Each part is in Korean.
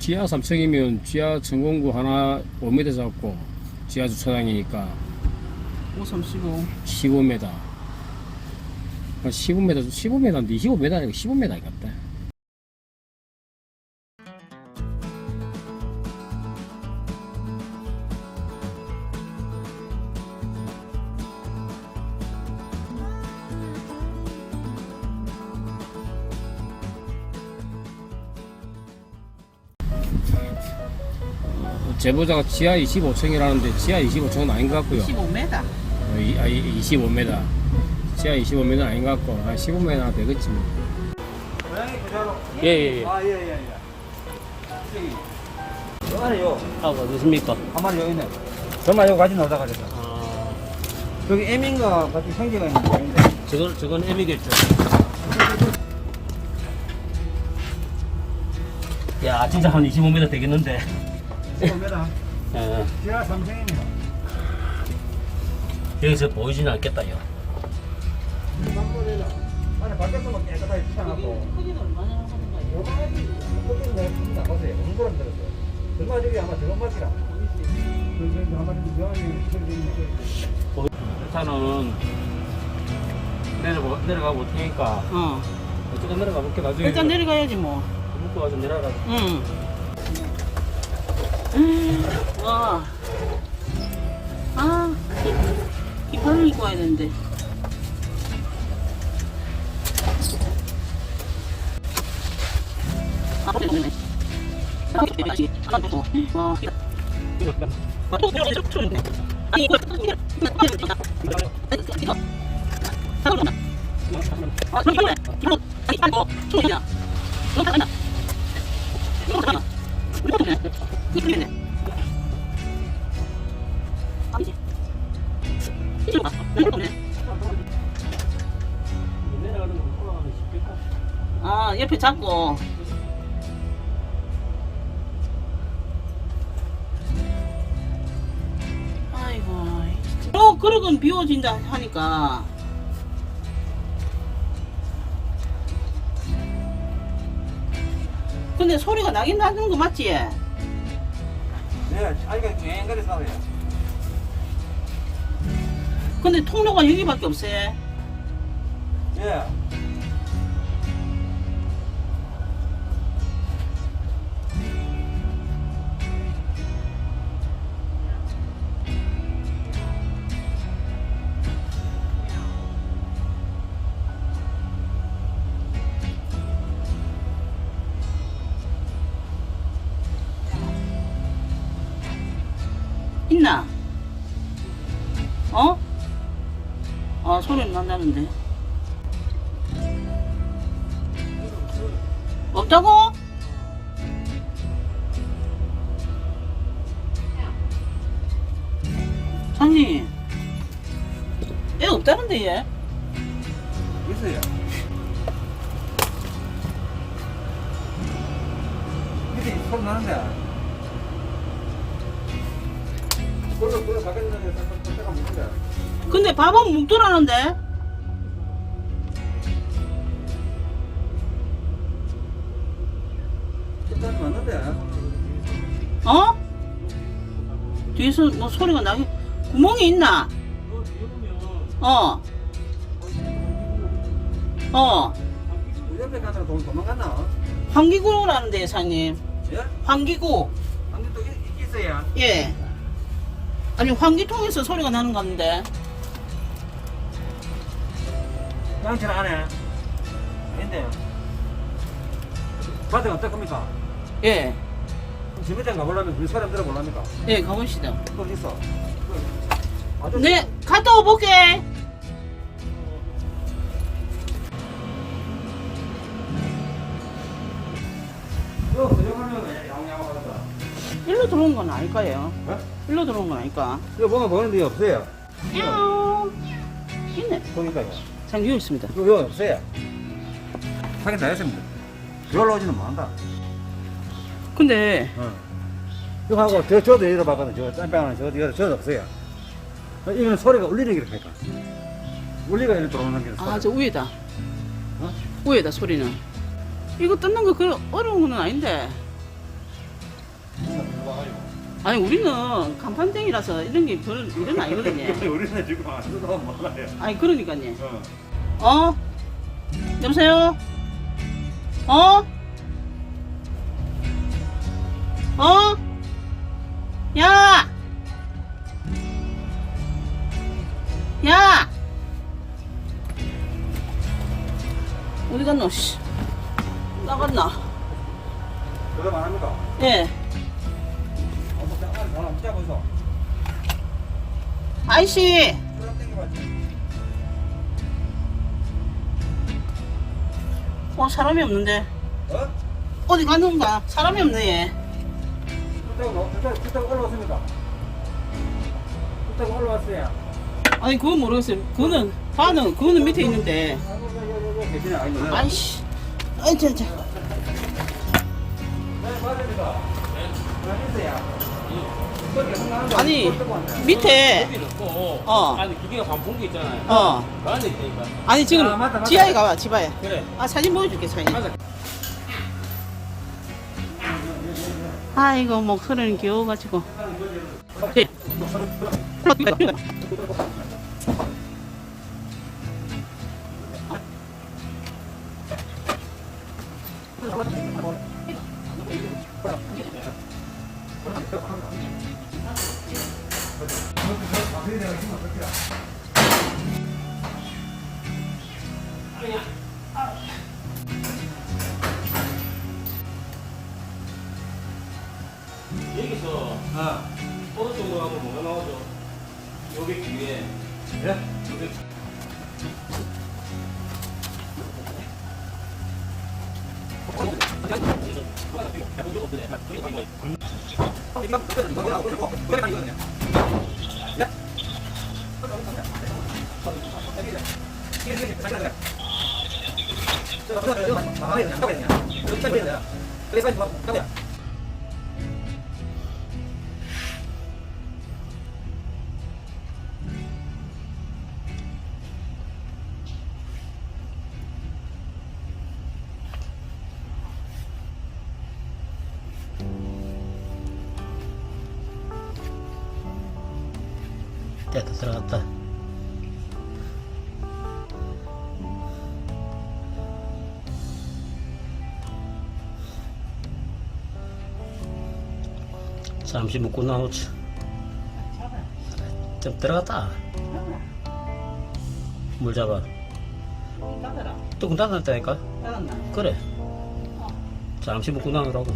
지하 3층이면 지하 천공구 하나 5m 잡고 지하 주차장이니까 535. 15m. 15m, 15m인데 25m 아니고 15m 같다. 제보자가 지하 25층이라는데 지하 25층은 아닌 것 같고요. 15m. 어, 이, 아, 25m. 지하 25m 아닌 것 같고, 한 15m 되겠지 뭐. 고양이 부자로. 예, 예, 예. 아, 예, 예, 예. 요 안에 요, 아, 어디십니까? 한 마리 요 있네. 정말 요 가지 나오다 그래서. 아, 저기 애민과 같이 형제가 있는 거인데. 저건, 저건 애미겠죠. 야, 진짜 한 25m 되겠는데. 15m. 예, 지하 3층입니다. 여기서 보이진 않겠다, 요. 안에 밖에서만 깨끗하게 치장하고. 크기는 얼마나 하는 거예요? 내가 들었어요? 저기 아마 일단은 내려가, 내려가 볼 테니까 어. 어쨌든 내려가 볼게 나중에 일단 내려가야지 뭐. 묶고 와서 내려가 응. 음, 와. 아, 이, 이빨을 입고 와야 되는데. 아, 그래. 아. 아, 또, 또, 또, 또, 또. 옆에 잡고. 아이고. 어, 그러건 비워진다 하니까. 근데 소리가 나긴 나는 거 맞지? 네, 아이가 앵간히 싸워요. 근데 통로가 여기밖에 없어. 예. 아, 난다는데. 없다고? 사장님, 애 없다는데, 얘? 있어요. 밑에 소리 나는데. 근데 밥은 묵더라는데? 어? 뒤에서 뭐 소리가 나게, 구멍이 있나? 어. 어. 우연히 가다가 돈 도망갔나? 환기구라는데, 사장님. 예? 환기구. 또 있- 있어야. 예. 아니 환기통에서 소리가 나는 건데. 양치를 안 해. 바닥 어떨 겁니까? 예. 지미장 가보려면 그 사람 들어보랍니까? 예, 가봅시다. 그거 있어. 그 아저씨, 네, 갔다 오볼게. 이거 그정하면 왜 양양 하다. 일로 들어온 건 아닐까요? 어? 일로 들어온 건 아닐까? 이거 보면 보이는 데 없어요. 야옹. 있네. 보니까요. 장 여기 있습니다. 이거 이거 없어요. 하긴 다 했습니다. 이걸로 오지는 못한다. 근데 어. 이거 하고 저 저도 이러 봤거든. 저 짬뽕하는 저도 이거 저도 없어요. 어, 이건 소리가 울리는 게 그러니까. 울리가 이렇게 들어오는 게 아, 저 위에다. 어? 위에다 소리는. 이거 뜯는 거 그 어려운 건 아닌데. 아니 우리는 간판쟁이라서 이런 게 별 일은 아니거든요. 우리는 지금 아무도 몰라요. 아니 그러니까요. 어. 어? 여보세요? 어? 어? 야! 야! 어디 갔노, 씨? 나갔나? 그럼 안 합니까? 예. 아이씨! 땡겨봤지. 어, 사람이 없는데. 어? 어디 갔는가? 사람이 없네, 얘. 그때 올라왔습니다. 그때 올라왔어요. 아니, 그건 모르겠어요. 그거는, 반은, 그거는 밑에 있는데. 계시네. 아이씨. 아이, 자, 자. 네, 맞습니다. 네, 있어요. 아니? 밑에, 어. 안에 기계가 반풍 게 있잖아요. 어. 그 안에 있다니까. 아니, 지금 아, 맞다, 맞다. 지하에 가봐, 지하에. 그래. 아, 사진 보여줄게, 사진. 맞아. 아이고, 목소리는 귀여워가지고. 아, 오른쪽으로 가면 뭐가 나오죠? 여기 뒤에 예? 여기 됐다, 들어갔다. 잠시 묶고 나오지. 좀 들어갔다. 물 잡아. 뚜껑 닫았다니까? 그래. 잠시 묶고 나오라고.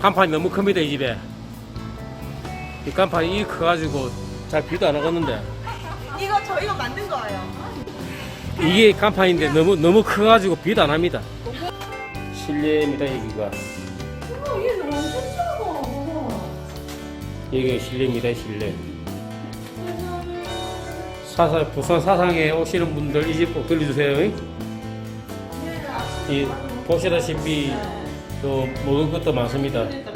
간판이 너무 큽니다 이 집에. 이 간판이 이 커가지고 잘 비도 안 오겠는데. 이거 저희가 만든 거예요. 이게 간판인데 너무 너무 커가지고 비도 안 합니다. 실내입니다 여기가. 얘 완전 작아. 여기가 실내입니다 실내. 사상 부산 사상에 오시는 분들 이 집 꼭 들려주세요. 이 보시다시피 또 먹을 것도 많습니다. 그러니까.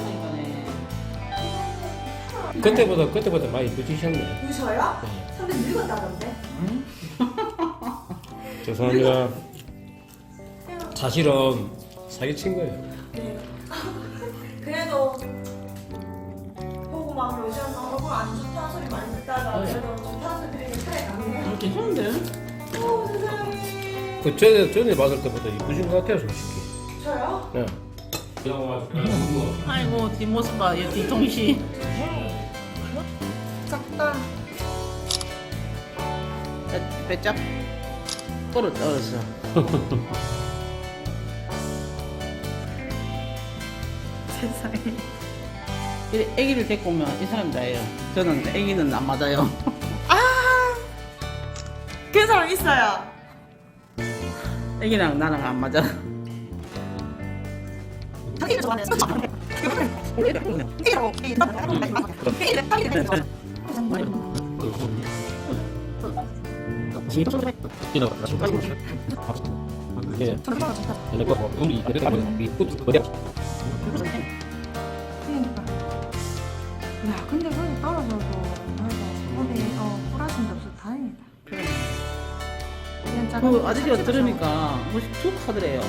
그때보다 그때보다 많이 부지셨네. 저요? 선배 늙었다던데? 죄송합니다. 사실은 사기친 거예요. 그래도 보고 막 요즘 얼굴 안 좋다는 소리 많이 괜찮은데? 오 세상에. 그 전에 전에 봤을 때보다 이쁘신 것 같아요 솔직히. 저요? 네. 아이고, 뒷모습 봐, 얘 뒤통시. 작다. 배- 배짝 꼴을 떨었어. 세상에. 이 애기를 데리고 오면 이 사람 나예요. 저는 애기는 안 맞아요. 아! 그 사람 있어요. 애기랑 나랑 안 맞아. 그거 아저씨가 들으니까 뭐툭 하더래요.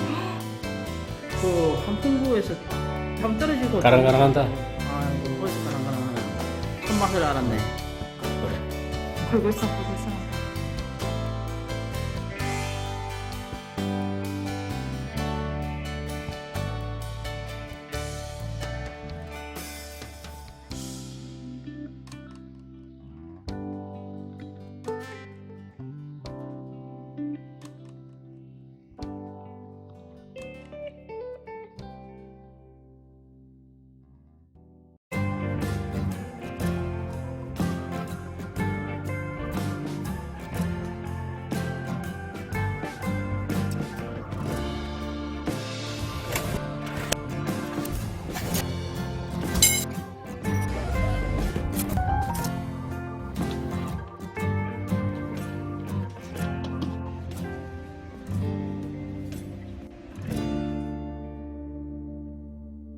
그 한풍구에서 담 떨어지고 가랑가랑한다. 아이고 벌써 가랑가랑하네. 손맛을 알았네. 걸고 있어,